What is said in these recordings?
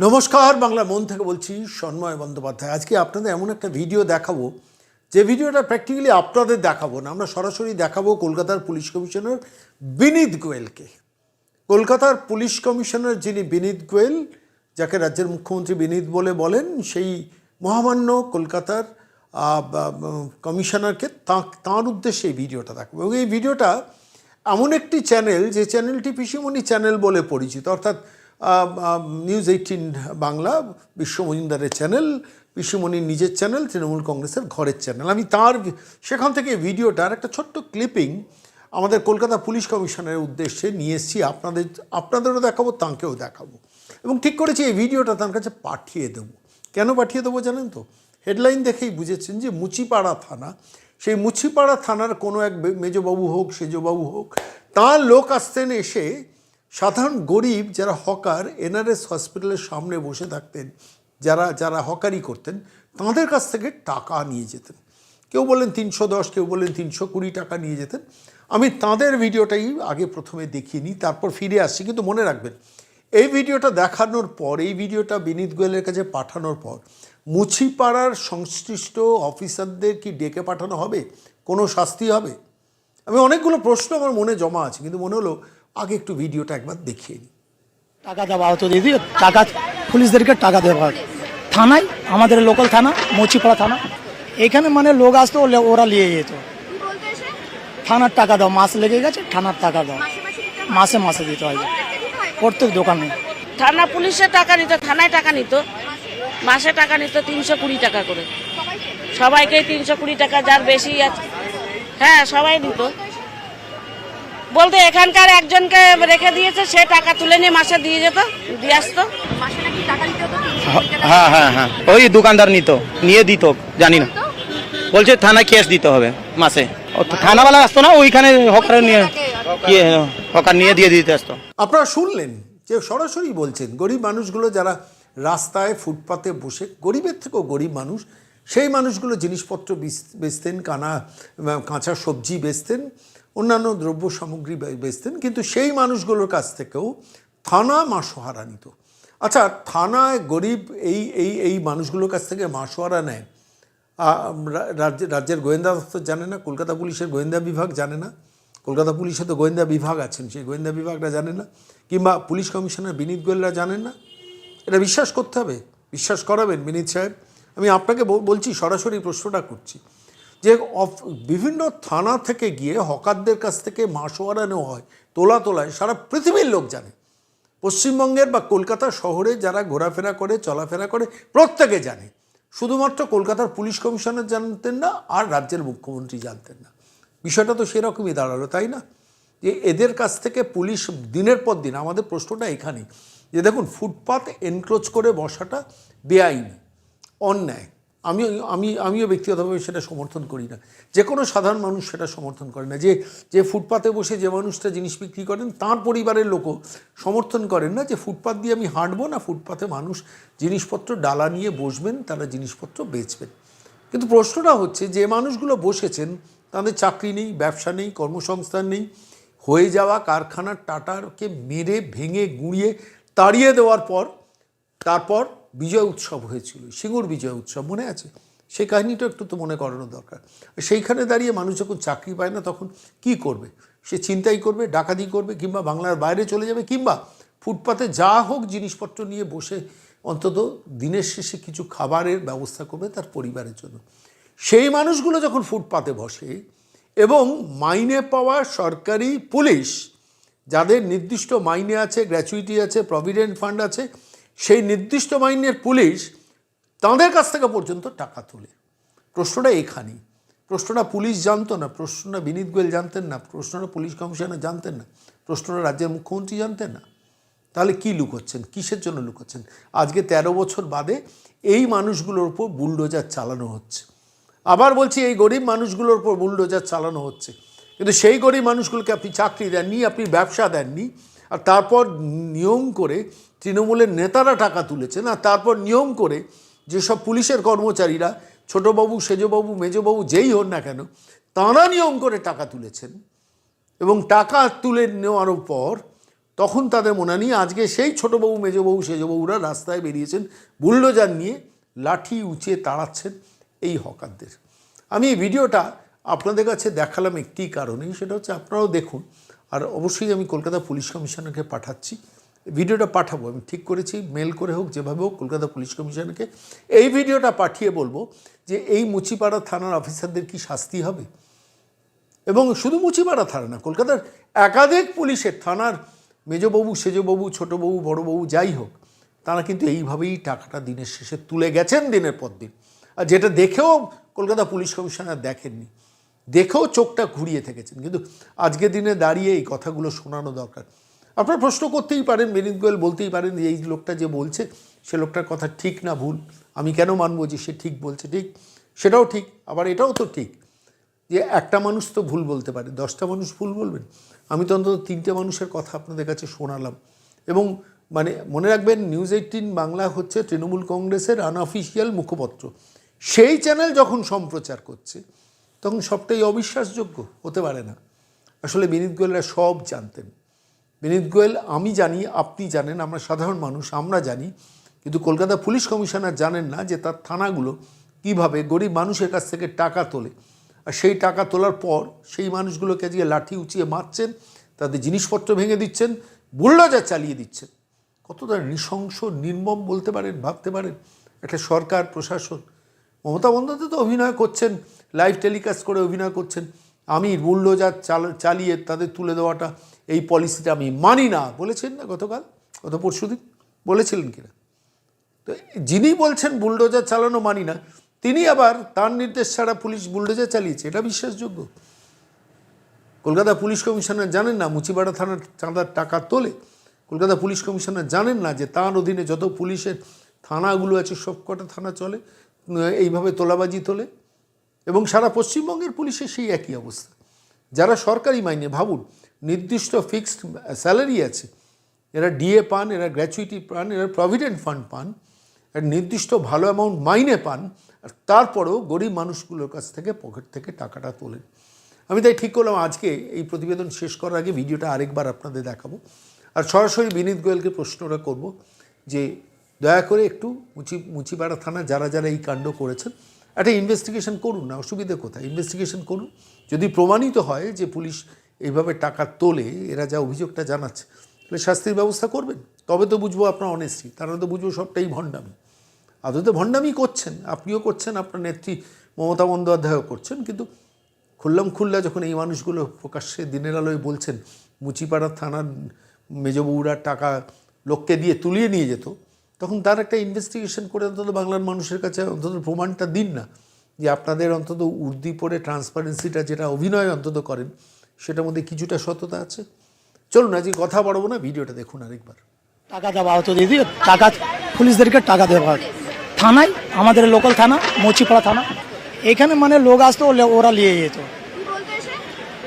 নমস্কার বাংলা মন থেকে বলছি সন্ময় বন্দ্যোপাধ্যায়। আজকে আপনাদের এমন একটা ভিডিও দেখাবো, যে ভিডিওটা প্র্যাকটিক্যালি আপনাদের দেখাবো না, আমরা সরাসরি দেখাবো কলকাতার পুলিশ কমিশনার বিনীত গোয়েলকে। কলকাতার পুলিশ কমিশনার যিনি বিনীত গোয়েল, যাকে রাজ্যের মুখ্যমন্ত্রী বিনীত বলে বলেন, সেই মহামান্য কলকাতার কমিশনারকে তাঁ- তাঁর উদ্দেশ্যে এই ভিডিওটা দেখাবো। এবং এই ভিডিওটা এমন একটি চ্যানেল যে চ্যানেলটি পিসিমণি চ্যানেল বলে পরিচিত, অর্থাৎ নিউজ এইটিন বাংলা বিশ্ব মজুমদারের চ্যানেল পিসিমণির নিজের চ্যানেল তৃণমূল কংগ্রেসের ঘরের চ্যানেল আমি তার সেখান থেকে ভিডিওটার একটা ছোট্ট ক্লিপিং আমাদের কলকাতা পুলিশ কমিশনের উদ্দেশ্যে নিয়ে এসেছি। আপনাদের, আপনাদেরও দেখাবো, তাঁকেও দেখাবো। এবং ঠিক করেছি, এই ভিডিওটা তার কাছে পাঠিয়ে দেবো। কেন পাঠিয়ে দেবো জানেন তো? হেডলাইন দেখেই বুঝেছেন যে মুচিপাড়া থানা, সেই মুচিপাড়া থানার কোনো এক মেজবাবু হোক, সেজবাবু হোক, তার লোক আসতেন এসে সাধারণ গরিব যারা হকার, এনআরএস হসপিটালের সামনে বসে থাকতেন, যারা যারা হকারি করতেন, তাদের কাছ থেকে টাকা নিয়ে যেতেন। কেউ বলেন তিনশো দশ, কেউ বলেন তিনশো কুড়ি টাকা নিয়ে যেতেন। আমি তাদের ভিডিওটাই আগে প্রথমে দেখিয়ে নিই, তারপর ফিরে আসছি। কিন্তু মনে রাখবেন, এই ভিডিওটা দেখানোর পর, এই ভিডিওটা বিনীত গোয়েলের কাছে পাঠানোর পর, মুছিপাড়ার সংশ্লিষ্ট অফিসারদের কি ডেকে পাঠানো হবে? কোনো শাস্তি হবে? আমি অনেকগুলো প্রশ্ন আমার মনে জমা আছে, কিন্তু মনে হলো আগে একটু ভিডিওটা একবার দেখিয়ে নিই টাকা দেওয়া হতো দিদি টাকা পুলিশদেরকে টাকা দেওয়া হতো। থানায় আমাদের লোকাল থানা মুচিপাড়া থানা। এখানে মানে লোক আসতো ওরা নিয়ে যেত। থানার টাকা দাও মাস লেগে গেছে থানার টাকা দাও। মাসে মাসে দিতে হয়? প্রত্যেক দোকানে। থানা পুলিশে টাকা নিত থানায় টাকা নিত। মাসে টাকা নিত তিনশো কুড়ি টাকা করে। সবাইকে তিনশো কুড়ি টাকা যার বেশি আছে। হ্যাঁ সবাই নিত। বলতে এখানকার একজনকে রেখে দিয়েছে সে টাকা তুলে নিয়ে মাসে দিয়ে যেত দিয়ে আসতো। মাসে নাকি টাকা দিতে হতো তিনশো কুড়ি টাকা হ্যাঁ হ্যাঁ হ্যাঁ। ওই দোকানদার নিত নিয়ে দিত জানি না। বলছে থানায় ক্যাশ দিতে হবে মাসে। থানাওয়ালা আসতো না ওইখানে হকার নিয়ে হকার নিয়ে দিয়ে দিতে আসতো। আপনারা শুনলেন যে সরাসরি বলছেন গরিব মানুষগুলো যারা রাস্তায় ফুটপাতে বসে গরিবের থেকেও গরিব মানুষ সেই মানুষগুলো জিনিসপত্র বিচ- বেচতেন কানা কাঁচা সবজি বেচতেন অন্যান্য দ্রব্য সামগ্রী বেচতেন কিন্তু সেই মানুষগুলোর কাছ থেকেও থানা মাসোহারা নিত। আচ্ছা থানায় গরিব এই এই এই মানুষগুলোর কাছ থেকে মাসোহারা নেয়। আ, রা- রাজ্যে রাজ্যের গোয়েন্দা দপ্তর জানে না কলকাতা পুলিশের গোয়েন্দা বিভাগ জানে না। কলকাতা পুলিশে তো গোয়েন্দা বিভাগ আছেন সেই গোয়েন্দা বিভাগটা জানে না। কিংবা পুলিশ কমিশনার বিনীত গোয়েলরা জানেন না। এটা বিশ্বাস করতে হবে বিশ্বাস করাবেন বিনীত সাহেব। আমি আপনাকে বল- বলছি সরাসরি প্রশ্নটা করছি। যে বিভিন্ন থানা থেকে গিয়ে হকারদের কাছ থেকে মাসোয়ারা নেওয়া হয়, তোলা তোলায় সারা পৃথিবীর লোক জানে। পশ্চিমবঙ্গের বা কলকাতা শহরে যারা ঘোরাফেরা করে, চলাফেরা করে, প্রত্যেকে জানে। শুধুমাত্র কলকাতার পুলিশ কমিশনার জানতেন না, আর রাজ্যের মুখ্যমন্ত্রী জানতেন না। বিষয়টা তো সেরকমই দাঁড়াল, তাই না? যে এদের কাছ থেকে পুলিশ দিনের পর দিন, আমাদের প্রশ্নটা এখানেই, যে দেখুন, ফুটপাত এনক্রোচ করে বসাটা বেআইনি, অন্যায়। আমিও, আমি, আমিও ব্যক্তিগতভাবে সেটা সমর্থন করি না। যে কোনো সাধারণ মানুষ সেটা সমর্থন করে না। যে যে ফুটপাতে বসে যে মানুষটা জিনিস বিক্রি করেন, তার পরিবারের লোকও সমর্থন করেন না যে ফুটপাত দিয়ে আমি হাঁটবো না, ফুটপাতে মানুষ জিনিসপত্র ডালা নিয়ে বসবেন, তারা জিনিসপত্র বেচবেন। কিন্তু প্রশ্নটা হচ্ছে যে মানুষগুলো বসেছেন, তাদের চাকরি নেই, ব্যবসা নেই, কর্মসংস্থান নেই, হয়ে যাওয়া কারখানার টাটারকে মেরে, ভেঙে, গুঁড়িয়ে, তাড়িয়ে দেওয়ার পর, তারপর বিজয় উৎসব হয়েছিল, সিঙ্গুর বিজয় উৎসব মনে আছে? সেই কাহিনিটা একটু তো মনে করানো দরকার। সেইখানে দাঁড়িয়ে মানুষ যখন চাকরি পায় না তখন কি করবে? সে চিন্তাই করবে, ডাকাতি করবে, কিংবা বাংলার বাইরে চলে যাবে, কিংবা ফুটপাতে যা হোক জিনিসপত্র নিয়ে বসে অন্তত দিনের শেষে কিছু খাবারের ব্যবস্থা করবে তার পরিবারের জন্য। সেই মানুষগুলো যখন ফুটপাতে বসে এবং মাইনে পাওয়া সরকারি পুলিশ, যাদের নির্দিষ্ট মাইনে আছে, গ্র্যাচুইটি আছে, প্রভিডেন্ট ফান্ড আছে সেই নির্দিষ্ট মাইনের পুলিশ তাদের কাছ থেকে পর্যন্ত টাকা তোলে। প্রশ্নটা এখানেই। প্রশ্নটা পুলিশ জানতো না, প্রশ্নটা বিনীত গোয়েল জানতেন না, প্রশ্নটা পুলিশ কমিশনার জানতেন না, প্রশ্নটা রাজ্যের মুখ্যমন্ত্রী জানতেন না। তাহলে কি লুকোচ্ছেন? কিসের জন্য লুকোচ্ছেন? আজকে ১৩ বছর বাদে এই মানুষগুলোর উপর বুলডোজার চালানো হচ্ছে। আবার বলছি এই গরিব মানুষগুলোর উপর বুলডোজার চালানো হচ্ছে। কিন্তু সেই গরিব মানুষগুলোকে আপনি চাকরি দেননি, আপনি ব্যবসা দেননি, আর তারপর নিয়ম করে তৃণমূলের নেতারা টাকা তুলেছেন আর তারপর নিয়ম করে যেসব পুলিশের কর্মচারীরা, ছোটোবাবু, সেজবাবু, মেজবাবু, যেই হন না কেন, তাঁরা নিয়ম করে টাকা তুলেছেন। এবং টাকা তুলে নেওয়ার পর তখন তাদের মনে নিয়ে আজকে সেই ছোটোবাবু, মেজবাবু, সেজবাবুরা রাস্তায় বেরিয়েছেন, বুল্ডোজার নিয়ে লাঠি উঁচিয়ে তাড়াচ্ছেন এই হকারদের। আমি এই ভিডিওটা আপনাদের কাছে দেখালাম একটি কারণেই, সেটা হচ্ছে আপনারাও দেখুন। আর অবশ্যই আমি কলকাতা পুলিশ কমিশনারকে পাঠাচ্ছি। ভিডিওটা পাঠাবো, আমি ঠিক করেছি, মেল করে হোক, যেভাবে হোক, কলকাতা পুলিশ কমিশনারকে, এই ভিডিওটা পাঠিয়ে বলব যে এই মুচিপাড়া থানার অফিসারদের কি শাস্তি হবে? এবং শুধু মুচিপাড়া থানা না, কলকাতার একাধিক পুলিশের, থানার মেজবাবু, সেজবাবু, ছোটোবাবু, বড়বাবু, যাই হোক, তারা কিন্তু এইভাবেই টাকাটা দিনের শেষে তুলে গেছেন দিনের পর দিন। আর যেটা দেখেও কলকাতা পুলিশ কমিশনার দেখেননি, দেখেও চোখটা ঘুরিয়ে থেকেছেন। কিন্তু আজকের দিনে দাঁড়িয়ে এই কথাগুলো শোনানো দরকার। আপনারা প্রশ্ন করতেই পারেন বিনীত গোয়েল বলতেই পারেন যে এই লোকটা যে বলছে, সে লোকটার কথা ঠিক না ভুল। আমি কেন মানবো যে সে ঠিক বলছে? ঠিক? সেটাও ঠিক, আবার এটাও তো ঠিক যে একটা মানুষ তো ভুল বলতে পারে। দশটা মানুষ ভুল বলবেন? আমি তো অন্তত তিনটে মানুষের কথা আপনাদের কাছে শোনালাম। এবং মানে মনে রাখবেন, নিউজ এইটিন বাংলা হচ্ছে তৃণমূল কংগ্রেসের আনঅফিসিয়াল মুখপত্র। সেই চ্যানেল যখন সম্প্রচার করছে, তখন সবটাই অবিশ্বাসযোগ্য, হতে পারে না। আসলে বিনীত গোয়েলরা সব জানতেন। বিনীত গোয়েল, আমি জানি, আপনি জানেন, আমরা সাধারণ মানুষ, আমরা জানি, কিন্তু কলকাতা পুলিশ কমিশনার জানেন না যে তার থানাগুলো কীভাবে গরিব মানুষের কাছ থেকে টাকা তোলে। আর সেই টাকা তোলার পর সেই মানুষগুলোকে আজকে লাঠি উঁচিয়ে মারছেন, তাদের জিনিসপত্র ভেঙে দিচ্ছেন, বুল্ডোজার চালিয়ে দিচ্ছেন। কতটা নৃশংস, নির্মম বলতে পারেন, ভাবতে পারেন একটা সরকার, প্রশাসন। মমতা বন্দ্যোপাধ্যায় তো অভিনয় করছেন, লাইভ টেলিকাস্ট করে অভিনয় করছেন। আমি বুল্ডোজার চাল, চালিয়ে তাদের তুলে দেওয়াটা এই পলিসিটা আমি মানি না, বলেছেন না গতকাল, গত পরশুদিন বলেছিলেন কিনা? তো যিনি বলছেন বুলডোজার চালানো মানি না, তিনি আবার তার নির্দেশ ছাড়া পুলিশ বুলডোজার চালিয়েছে, এটা বিশ্বাসযোগ্য? কলকাতা পুলিশ কমিশনার জানেন না, মুচিবাড়া থানার চাঁদার টাকা তোলে। কলকাতা পুলিশ কমিশনার জানেন না যে তার অধীনে যত পুলিশের থানাগুলো আছে সব কটা থানা চলে, এইভাবে তোলাবাজি তোলে। এবং সারা পশ্চিমবঙ্গের পুলিশের সেই একই অবস্থা। যারা সরকারি মাইনে, ভাবুন নির্দিষ্ট ফিক্সড স্যালারি আছে। এরা ডিএ পান, এরা গ্র্যাচুইটি পান, এরা প্রভিডেন্ট ফান্ড পান নির্দিষ্ট ভালো অ্যামাউন্ট মাইনে পান, আর তারপরেও গরিব মানুষগুলোর কাছ থেকে পকেট থেকে টাকাটা তোলেন। আমি তাই ঠিক করলাম, আজকে এই প্রতিবেদন শেষ করার আগে ভিডিওটা আরেকবার আপনাদের দেখাবো। আর সরাসরি বিনীত গোয়েলকে প্রশ্নটা করব যে, দয়া করে একটু মুচি, মুচিপাড়া থানা যারা যারা এই কাণ্ড করেছেন, একটা ইনভেস্টিগেশন করুন না, অসুবিধে কোথায়? ইনভেস্টিগেশন করুন। যদি প্রমাণিত হয় যে পুলিশ এইভাবে টাকা তোলে এরা যা অভিযোগটা জানাচ্ছে, তাহলে শাস্তির ব্যবস্থা করবেন। তবে তো বুঝব আপনার অনেস্টি তারা তো বুঝব সবটাই ভণ্ডামি। আদৌ তো ভণ্ডামি করছেন, আপনিও করছেন, আপনার নেত্রী মমতা বন্দ্যোপাধ্যায়ও করছেন, কিন্তু খুল্লাম খুল্লা যখন এই মানুষগুলো প্রকাশ্যে দিনের আলোয় বলছেন, মুচিপাড়া থানার মেজবউরা টাকা লোককে দিয়ে তুলিয়ে নিয়ে যেত, তখন তার একটা ইনভেস্টিগেশন করে অন্তত বাংলার মানুষের কাছে অন্তত প্রমাণটা দিন না, যে আপনাদের অন্তত উর্দি পরে ট্রান্সপারেন্সিটা যেটা অভিনয় অন্তত করেন সেটার মধ্যে কিছুটা সততা আছে। চলুন আজকে কথা বাড়বো না ভিডিওটা দেখুন আরেকবার। টাকা দেওয়া হতো দিদি টাকা পুলিশদেরকে টাকা দেওয়া হতো থানায় আমাদের লোকাল থানা মুচিপাড়া থানা। এখানে মানে লোক আসতো ওরা নিয়ে যেত।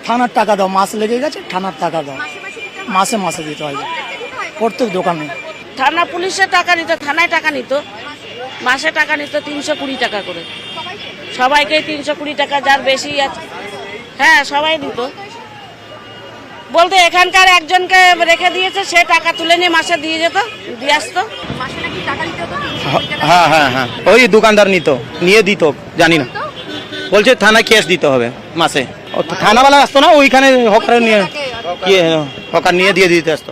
থানার টাকা দাও মাস লেগে গেছে থানার টাকা দাও। মাসে মাসে দিতে হয়? প্রত্যেক দোকানে। থানা পুলিশের টাকা নিত থানায় টাকা নিত। মাসে টাকা নিত তিনশো কুড়ি টাকা করে। সবাইকে? সবাইকে তিনশো কুড়ি টাকা যার বেশি আছে। হ্যাঁ সবাই নিত। বলতে এখানকার একজনকে রেখে দিয়েছে সে টাকা তুলে নিয়ে মাসে দিয়ে যেত দিয়ে আসতো? হ্যাঁ হ্যাঁ হ্যাঁ। ওই দোকানদার নিত নিয়ে দিত জানি না। বলছে থানায় কেস দিতে হবে মাসে। ও তো থানাওয়ালা আসতো না ওইখানে হকার নিয়ে ইয়ে হকার নিয়ে দিয়ে দিতে আসতো।